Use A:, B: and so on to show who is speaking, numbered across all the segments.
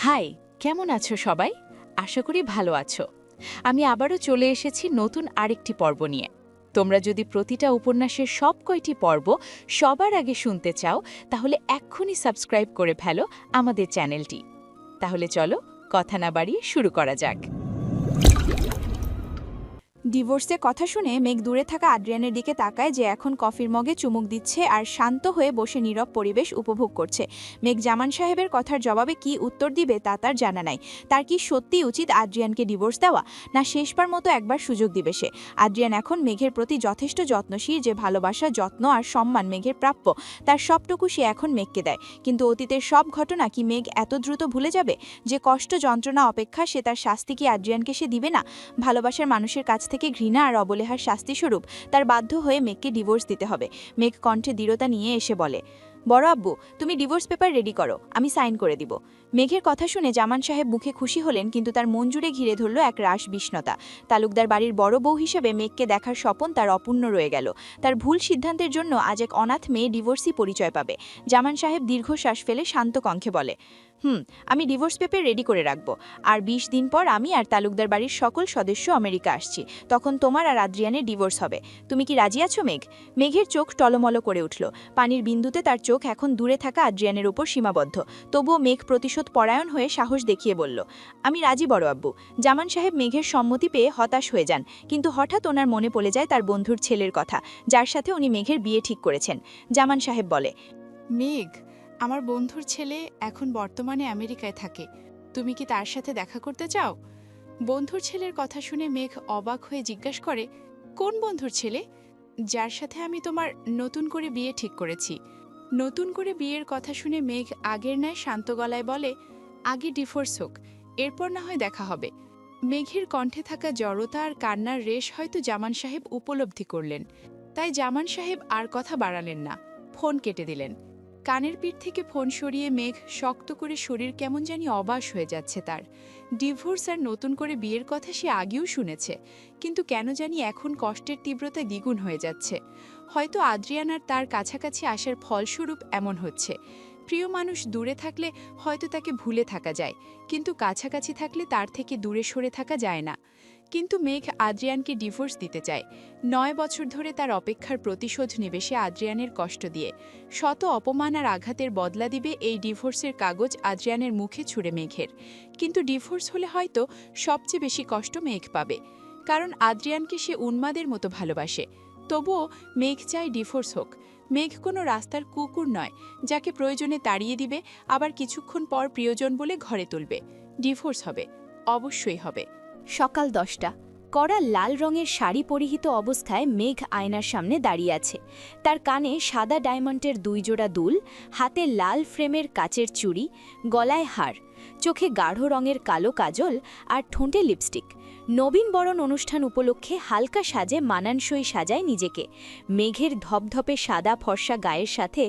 A: High, কেমন আছো সবাই? আশা করি ভালো আছো। আমি আবারও চলে এসেছি নতুন আরেকটি পর্ব নিয়ে। তোমরা যদি প্রতিটা উপন্যাসের সব কয়টি পর্ব সবার আগে শুনতে চাও, তাহলে এক্ষুনি সাবস্ক্রাইব করে ফেলো আমাদের চ্যানেলটি। তাহলে চলো, কথা না বাড়িয়ে শুরু করা যাক।
B: ডিভোর্সের কথা শুনে মেঘ দূরে থাকা আদ্রিয়ানের দিকে তাকায় যে এখন কফির মগে চুমুক দিচ্ছে আর শান্ত হয়ে বসে নীরব পরিবেশ উপভোগ করছে। মেঘ জামান সাহেবের কথার জবাবে কি উত্তর দিবে তা তার জানা নাই। তার কি সত্যিই উচিত আদ্রিয়ানকে ডিভোর্স দেওয়া? না শেষবার মতো একবার সুযোগ দিবে সে। আদ্রিয়ান এখন মেঘের প্রতি যথেষ্ট যত্নশীল, যে ভালোবাসা, যত্ন আর সম্মান মেঘের প্রাপ্য, তার সবটুকু সে এখন মেঘকে দেয়। কিন্তু অতীতের সব ঘটনা কি মেঘ এত দ্রুত ভুলে যাবে? যে কষ্ট যন্ত্রণা অপেক্ষা সে তার শাস্তি কি আদ্রিয়ানকে সে দিবে না? ভালোবাসার মানুষের কাছ থেকে ঘৃণা আর অবলেহার শাস্তিস্বরূপ তার বাধ্য হয়ে মেঘকে ডিভোর্স দিতে হবে। মেঘ কণ্ঠে দৃঢ়তা নিয়ে এসে বলে, বড় আব্বু, তুমি ডিভোর্স পেপার রেডি করো, আমি সাইন করে দিব। মেঘের কথা শুনে জামান সাহেব মুখে খুশি হলেন, কিন্তু তার মন জুড়ে ঘিরে ধরল এক রাস বিষ্ণতা তালুকদার বাড়ির বড় বউ হিসেবে মেঘকে দেখার স্বপন তার অপূর্ণ রয়ে গেল। তার ভুল সিদ্ধান্তের জন্য আজ এক অনাথ মেয়ে ডিভোর্সই পরিচয় পাবে। জামান সাহেব দীর্ঘশ্বাস ফেলে শান্ত কণ্ঠে বলে হুম, আমি ডিভোর্স পেপার রেডি করে রাখব। আর ২০ দিন পর আমি আর তালুকদার বাড়ির সকল সদস্য আমেরিকা আসছি। তখন তোমার আর আদ্রিয়ানের ডিভোর্স হবে। তুমি কি রাজি আছো, মেঘ? মেঘের চোখ টলমল করে উঠল। পানির বিন্দুতে তার চোখ এখন দূরে থাকা আদ্রিয়ানের উপর সীমাবদ্ধ। তবুও মেঘ প্রতিশোধ পরায়ণ হয়ে সাহস দেখিয়ে বলল, আমি রাজি, বড় আব্বু। জামান সাহেব মেঘের সম্মতি পেয়ে হতাশ হয়ে যান। কিন্তু হঠাৎ ওনার মনে পড়ে যায় তার বন্ধুর ছেলের কথা, যার সাথে উনি মেঘের বিয়ে ঠিক করেছেন। জামান সাহেব বলে,
C: মেঘ আমার বন্ধুর ছেলে এখন বর্তমানে আমেরিকায় থাকে। তুমি কি তার সাথে দেখা করতে চাও? বন্ধুর ছেলের কথা শুনে মেঘ অবাক হয়ে জিজ্ঞাসা করে, কোন বন্ধুর ছেলে? যার সাথে আমি তোমার নতুন করে বিয়ে ঠিক করেছি। নতুন করে বিয়ের কথা শুনে মেঘ আগের ন্যায় শান্ত গলায় বলে, আগে ডিভোর্স হোক, এরপর না হয় দেখা হবে। মেঘের কণ্ঠে থাকা জড়তা আর কান্নার রেশ হয়তো জামান সাহেব উপলব্ধি করলেন। তাই জামান সাহেব আর কথা বাড়ালেন না, ফোন কেটে দিলেন। কানের পিঠ থেকে ফোন সরিয়ে মেঘ শক্ত করে শরীর কেমন জানি অবাস হয়ে যাচ্ছে তার। ডিভোর্স আর নতুন করে বিয়ের কথা সে আগেও শুনেছে, কিন্তু কেন জানি এখন কষ্টের তীব্রতা দ্বিগুণ হয়ে যাচ্ছে। হয়তো আদ্রিয়ানার তার কাছাকাছি আসার ফলস্বরূপ এমন হচ্ছে। প্রিয় মানুষ দূরে থাকলে হয়তো তাকে ভুলে থাকা যায়, কিন্তু কাছাকাছি থাকলে তার থেকে দূরে সরে থাকা যায় না। কিন্তু মেঘ আদ্রিয়ানকে ডিভোর্স দিতে চায়। নয় বছর ধরে তার অপেক্ষার প্রতিশোধ নেবে সে আদ্রিয়ানের কষ্ট দিয়ে। শত অপমান আর আঘাতের বদলা দিবে এই ডিভোর্সের কাগজ আদ্রিয়ানের মুখে ছুড়ে মেঘের। কিন্তু ডিভোর্স হলে হয়তো সবচেয়ে বেশি কষ্ট মেঘ পাবে। কারণ আদ্রিয়ানকে সে উন্মাদের মতো ভালোবাসে। তবুও মেঘ চায় ডিভোর্স হোক। মেঘ কোনো রাস্তার কুকুর নয়, যাকে প্রয়োজনে তাড়িয়ে দিবে, আবার কিছুক্ষণ পর প্রিয়জন বলে ঘরে তুলবে। ডিভোর্স হবে, অবশ্যই হবে।
D: সকাল দশটা। কড়া লাল রঙের শাড়ি পরিহিত অবস্থায় মেঘ আয়নার সামনে দাঁড়িয়ে আছে। তার কানে সাদা ডায়মন্ডের দুই জোড়া দুল, হাতে লাল ফ্রেমের কাচের চুড়ি, গলায় হার। চোখে গাঢ় রঙের কালো কাজল আর ঠোঁটে লিপস্টিক। নবীন বরণ অনুষ্ঠান উপলক্ষে হালকা সাজে মানানসই সাজায় নিজেকে। মেঘের ধপধপে সাদা ফর্সা গায়ের সাথে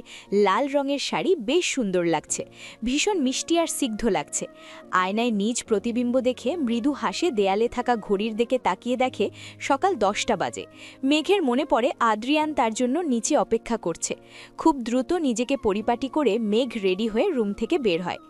D: লাল রঙের শাড়ি বেশ সুন্দর লাগছে। ভীষণ মিষ্টি আর সিগ্ধ লাগছে। আয়নায় নিজ প্রতিবিম্ব দেখে মৃদু হাসে দেয়ালে থাকা ঘড়ির দিকে তাকিয়ে দেখে সকাল দশটা বাজে। মেঘের মনে পড়ে আদ্রিয়ান তার জন্য নিচে অপেক্ষা করছে। খুব দ্রুত নিজেকে পরিপাটি করে মেঘ রেডি হয়ে রুম থেকে বের হয়।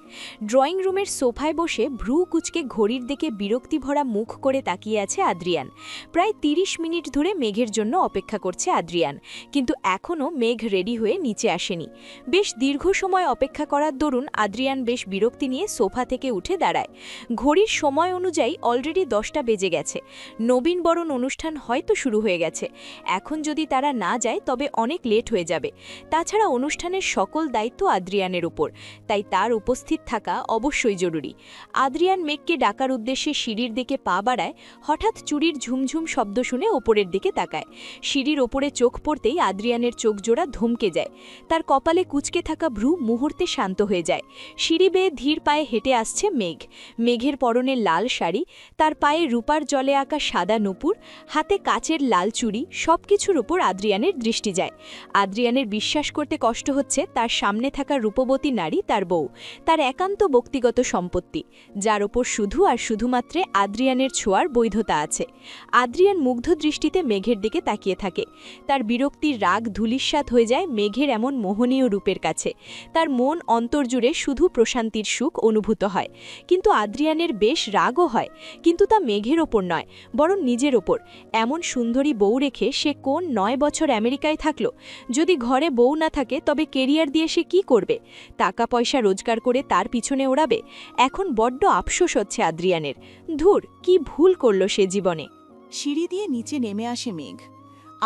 D: ড্রয়িং রুমের সোফায় বসে ভ্রু কুচকে ঘড়ির দিকে বিরক্তি ভরা মুখ করে তাকিয়ে আছে আদ্রিয়ান। প্রায় ৩০ মিনিট ধরে মেঘের জন্য অপেক্ষা করছে আদ্রিয়ান, কিন্তু এখনও মেঘ রেডি হয়ে নিচে আসেনি। বেশ দীর্ঘ সময় অপেক্ষা করার দরুন আদ্রিয়ান বেশ বিরক্তি নিয়ে সোফা থেকে উঠে দাঁড়ায়। ঘড়ির সময় অনুযায়ী অলরেডি দশটা বেজে গেছে। নবীন বরণ অনুষ্ঠান হয়তো শুরু হয়ে গেছে। এখন যদি তারা না যায়, তবে অনেক লেট হয়ে যাবে। তাছাড়া অনুষ্ঠানের সকল দায়িত্ব আদ্রিয়ানের উপর। তাই তার উপস্থিত থাকা অবশ্যই জরুরি। আদ্রিয়ান মেঘকে ডাকার উদ্দেশ্যে সিঁড়ির দিকে পা বাড়ায় হঠাৎ চুরির ঝুমঝুম শব্দ শুনে ওপরের দিকে তাকায়। সিঁড়ির ওপরে চোখ পড়তেই আদ্রিয়ানের চোখ জোড়া ধমকে যায়। তার কপালে কুচকে থাকা ভ্রু মুহূর্তে শান্ত হয়ে যায়। সিঁড়ি বেয়ে ধীর পায়ে হেঁটে আসছে মেঘ। মেঘের পরনে লাল শাড়ি, তার পায়ে রূপার জলে আঁকা সাদা নুপুর, হাতে কাচের লাল চুড়ি সব কিছুর উপর আদ্রিয়ানের দৃষ্টি যায়। আদ্রিয়ানের বিশ্বাস করতে কষ্ট হচ্ছে তার সামনে থাকা রূপবতী নারী তার বউ। তার একান্ত ব্যক্তিগত সম্পত্তি, যার ওপর শুধু আর শুধুমাত্র আদ্রিয়ানের ছোঁয়ার বৈধতা আছে। আদ্রিয়ান মুগ্ধ দৃষ্টিতে মেঘের দিকে তাকিয়ে থাকে। তার বিরক্তির রাগ ধূলিস্বাত হয়ে যায় মেঘের এমন মোহনীয় রূপের কাছে। তার মন অন্তর্জুড়ে শুধু প্রশান্তির সুখ অনুভূত হয়। কিন্তু আদ্রিয়ানের বেশ রাগও হয়। কিন্তু তা মেঘের ওপর নয়, বরং নিজের ওপর। এমন সুন্দরী বউ রেখে সে কোন নয় বছর আমেরিকায় থাকল? যদি ঘরে বউ না থাকে, তবে কেরিয়ার দিয়ে সে কি করবে? টাকা পয়সা রোজগার করে তার পিছনে ওড়াবে, এখন বড্ড আফসোস হচ্ছে আদ্রিয়ানের। ধুর, কি ভুল করল সে জীবনে।
E: সিঁড়ি দিয়ে নিচে নেমে আসে মেঘ।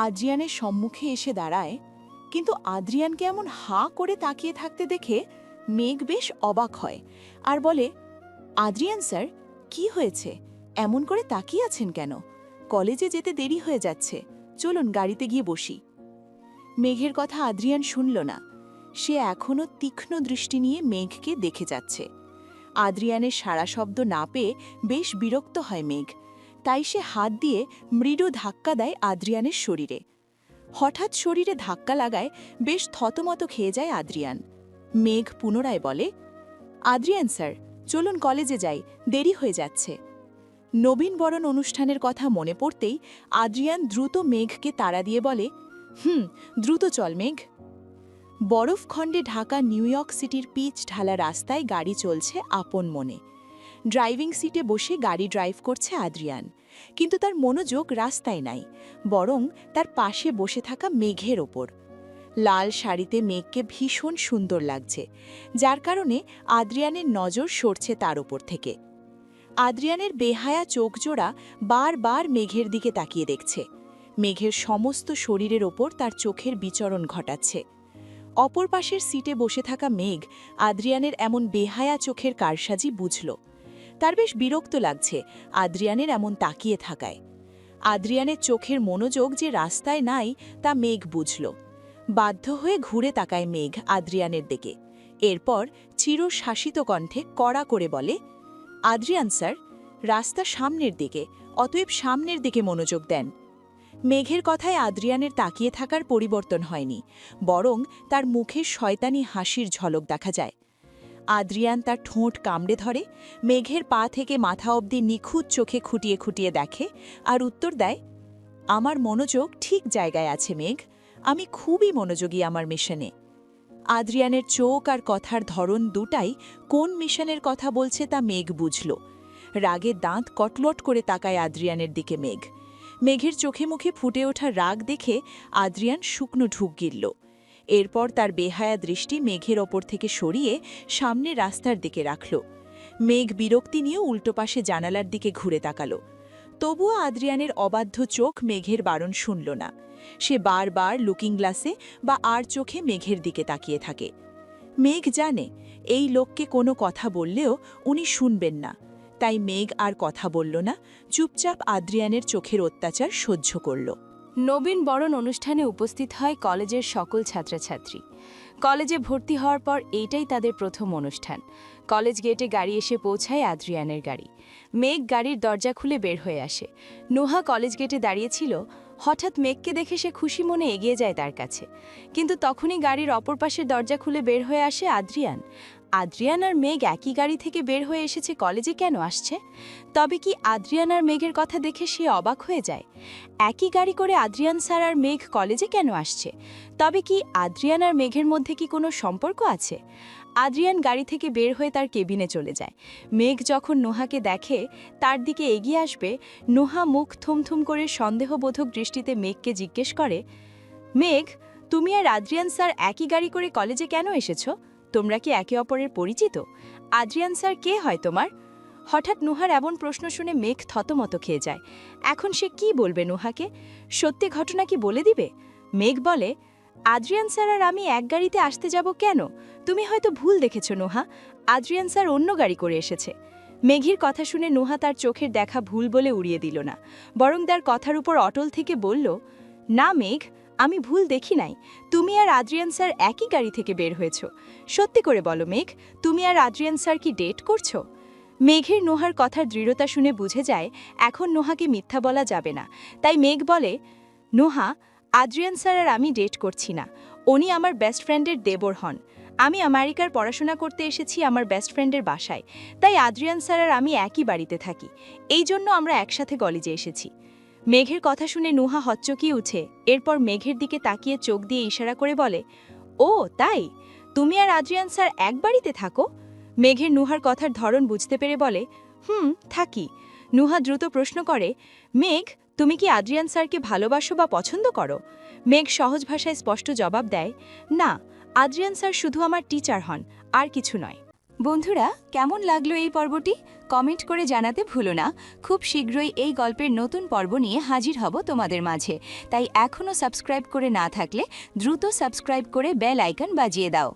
E: আদ্রিয়ানের সম্মুখে এসে দাঁড়ায়, কিন্তু আদ্রিয়ানকে এমন হাঁ করে তাকিয়ে থাকতে দেখে মেঘ বেশ অবাক হয় আর বলে, আদ্রিয়ান স্যার, কি হয়েছে? এমন করে তাকিয়ে আছেন কেন? কলেজে যেতে দেরি হয়ে যাচ্ছে। চলুন গাড়িতে গিয়ে বসি। মেঘের কথা আদ্রিয়ান শুনল না। সে এখনও তীক্ষ্ণ দৃষ্টি নিয়ে মেঘকে দেখে যাচ্ছে। আদ্রিয়ানের সারা শব্দ না পেয়ে বেশ বিরক্ত হয় মেঘ। তাই সে হাত দিয়ে মৃদু ধাক্কা দেয় আদ্রিয়ানের শরীরে। হঠাৎ শরীরে ধাক্কা লাগায় বেশ থতমত খেয়ে যায় আদ্রিয়ান। মেঘ পুনরায় বলে, আদ্রিয়ান স্যার, চলুন কলেজে যাই, দেরি হয়ে যাচ্ছে। নবীন বরণ অনুষ্ঠানের কথা মনে পড়তেই আদ্রিয়ান দ্রুত মেঘকে তাড়া দিয়ে বলে, হুম, দ্রুত চল মেঘ। বরফখণ্ডে ঢাকা নিউ ইয়র্ক সিটির পিচ ঢালা রাস্তায় গাড়ি চলছে আপন মনে। ড্রাইভিং সিটে বসে গাড়ি ড্রাইভ করছে আদ্রিয়ান। কিন্তু তার মনোযোগ রাস্তায় নাই, বরং তার পাশে বসে থাকা মেঘের ওপর। লাল শাড়িতে মেঘকে ভীষণ সুন্দর লাগছে, যার কারণে আদ্রিয়ানের নজর সরছে তার ওপর থেকে। আদ্রিয়ানের বেহায়া চোখজোড়া বারবার মেঘের দিকে তাকিয়ে দেখছে। মেঘের সমস্ত শরীরের ওপর তার চোখের বিচরণ ঘটাচ্ছে। অপর পাশের সিটে বসে থাকা মেঘ আদ্রিয়ানের এমন বেহায়া চোখের কারসাজি বুঝল। তার বেশ বিরক্ত লাগছে আদ্রিয়ানের এমন তাকিয়ে থাকায়। আদ্রিয়ানের চোখের মনোযোগ যে রাস্তায় নাই তা মেঘ বুঝল। বাধ্য হয়ে ঘুরে তাকায় মেঘ আদ্রিয়ানের দিকে। এরপর চিরশাসিত কণ্ঠে কড়া করে বলে, আদ্রিয়ান স্যার, রাস্তা সামনের দিকে, অতএব সামনের দিকে মনোযোগ দেন। মেঘের কথায় আদ্রিয়ানের তাকিয়ে থাকার পরিবর্তন হয়নি, বরং তার মুখে শয়তানি হাসির ঝলক দেখা যায়। আদ্রিয়ান তার ঠোঁট কামড়ে ধরে, মেঘের পা থেকে মাথা অবধি নিখুঁত চোখে খুঁটিয়ে খুঁটিয়ে দেখে আর উত্তর দেয়, আমার মনোযোগ ঠিক জায়গায় আছে, মেঘ। আমি খুবই মনোযোগী আমার মিশনে। আদ্রিয়ানের চোখ আর কথার ধরন দুটাই কোন মিশনের কথা বলছে তা মেঘ বুঝল। রাগে দাঁত কটলট করে তাকায় আদ্রিয়ানের দিকে মেঘ। মেঘের চোখে মুখে ফুটে ওঠা রাগ দেখে আদ্রিয়ান শুকনো ঢুক গিলল। এরপর তার বেহায়া দৃষ্টি মেঘের ওপর থেকে সরিয়ে সামনে রাস্তার দিকে রাখল। মেঘ বিরক্তি নিয়ে উল্টো পাশে জানালার দিকে ঘুরে তাকালো। তবুও আদ্রিয়ানের অবাধ্য চোখ মেঘের বারণ শুনল না। সে বারবার লুকিং গ্লাসে বা আর চোখে মেঘের দিকে তাকিয়ে থাকে। মেঘ জানে, এই লোককে কোনো কথা বললেও উনি শুনবেন না। তাই মেঘ আর কথা বলল না, চুপচাপ আদ্রিয়ানের চোখের অত্যাচার সহ্য করল।
D: নবীন বরণ অনুষ্ঠানে উপস্থিত হয় কলেজের সকল ছাত্রছাত্রী। কলেজে ভর্তি হওয়ার পর এইটাই তাদের প্রথম অনুষ্ঠান। কলেজ গেটে গাড়ি এসে পৌঁছায় আদ্রিয়ানের গাড়ি। মেঘ গাড়ির দরজা খুলে বের হয়ে আসে। নোহা কলেজ গেটে দাঁড়িয়েছিল, হঠাৎ মেঘকে দেখে সে খুশি মনে এগিয়ে যায় তার কাছে। কিন্তু তখনই গাড়ির অপর পাশের দরজা খুলে বের হয়ে আসে আদ্রিয়ান। আদ্রিয়ান আর মেঘ একই গাড়ি থেকে বের হয়ে এসেছে কলেজে কেন আসছে? তবে কি আদ্রিয়ান আর মেঘের কথা দেখে সে অবাক হয়ে যায়? একই গাড়ি করে আদ্রিয়ান স্যার আর মেঘ কলেজে কেন আসছে? তবে কি আদ্রিয়ান আর মেঘের মধ্যে কি কোনো সম্পর্ক আছে? আদ্রিয়ান গাড়ি থেকে বের হয়ে তার কেবিনে চলে যায়। মেঘ যখন নোহাকে দেখে, তার দিকে এগিয়ে আসবে, নোহা মুখ থুমথুম করে সন্দেহবোধক দৃষ্টিতে মেঘকে জিজ্ঞেস করে, মেঘ, তুমি আর আদ্রিয়ান স্যার একই গাড়ি করে কলেজে কেন এসেছ? তোমরা কি একে অপরের পরিচিত? আদ্রিয়ান স্যার, কে হয় তোমার? হঠাৎ নুহার এমন প্রশ্ন শুনে মেঘ থতমত খেয়ে যায়। এখন সে কি বলবে নুহাকে? সত্যি ঘটনা কি বলে দিবে? মেঘ বলে, আদ্রিয়ান স্যার আর আমি এক গাড়িতে আসতে যাব কেন? তুমি হয়তো ভুল দেখেছ নোহা। আদ্রিয়ান স্যার অন্য গাড়ি করে এসেছে। মেঘির কথা শুনে নোহা তার চোখের দেখা ভুল বলে উড়িয়ে দিল না। বরং তার কথার উপর অটল থেকে বলল, না মেঘ আমি ভুল দেখি নাই। তুমি আর আদ্রিয়ান স্যার একই গাড়ি থেকে বের হয়েছ। সত্যি করে বলো মেঘ, তুমি আর আদ্রিয়ান স্যার কি ডেট করছ? মেঘের নোহার কথার দৃঢ়তা শুনে বুঝে যায়, এখন নোহাকে মিথ্যা বলা যাবে না। তাই মেঘ বলে, নোহা, আদ্রিয়ান স্যার আর আমি ডেট করছি না। উনি আমার বেস্ট ফ্রেন্ডের দেবর হন।
B: আমি আমেরিকার পড়াশোনা করতে এসেছি আমার বেস্ট ফ্রেন্ডের বাসায়। তাই আদ্রিয়ান স্যার আর আমি একই বাড়িতে থাকি। এই জন্য আমরা একসাথে কলেজে এসেছি। মেঘের কথা শুনে নুহা হচ্চকিয়ে উঠে, এরপর মেঘের দিকে তাকিয়ে চোখ দিয়ে ইশারা করে বলে, ও, তাই? তুমি আর আদ্রিয়ান স্যার এক বাড়িতে থাকো? মেঘের নুহার কথার ধরন বুঝতে পেরে বলে, হুম, থাকি। নুহা দ্রুত প্রশ্ন করে, মেঘ, তুমি কি আদ্রিয়ান স্যারকে ভালোবাসো বা পছন্দ করো? মেঘ সহজ ভাষায় স্পষ্ট জবাব দেয়, না, আদ্রিয়ান স্যার শুধু আমার টিচার হন, আর কিছু নয়। বন্ধুরা, কেমন লাগল এই পর্বটি? কমেন্ট করে জানাতে ভুলো না। খুব শীঘ্রই এই গল্পের নতুন পর্ব নিয়ে হাজির হব তোমাদের মাঝে। তাই এখনও সাবস্ক্রাইব করে না থাকলে দ্রুত সাবস্ক্রাইব করে বেল আইকন বাজিয়ে দাও।